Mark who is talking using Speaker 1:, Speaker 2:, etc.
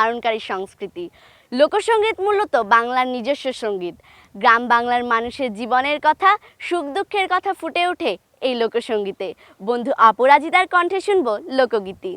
Speaker 1: ধারণকারী সংস্কৃতি। লোকসঙ্গীত মূলত বাংলার নিজস্ব সংগীত। গ্রাম বাংলার মানুষের জীবনের কথা, সুখ দুঃখের কথা ফুটে ওঠে এই লোকসঙ্গীতে বন্ধু অপরাজিতার কণ্ঠে শুনব লোকগীতি।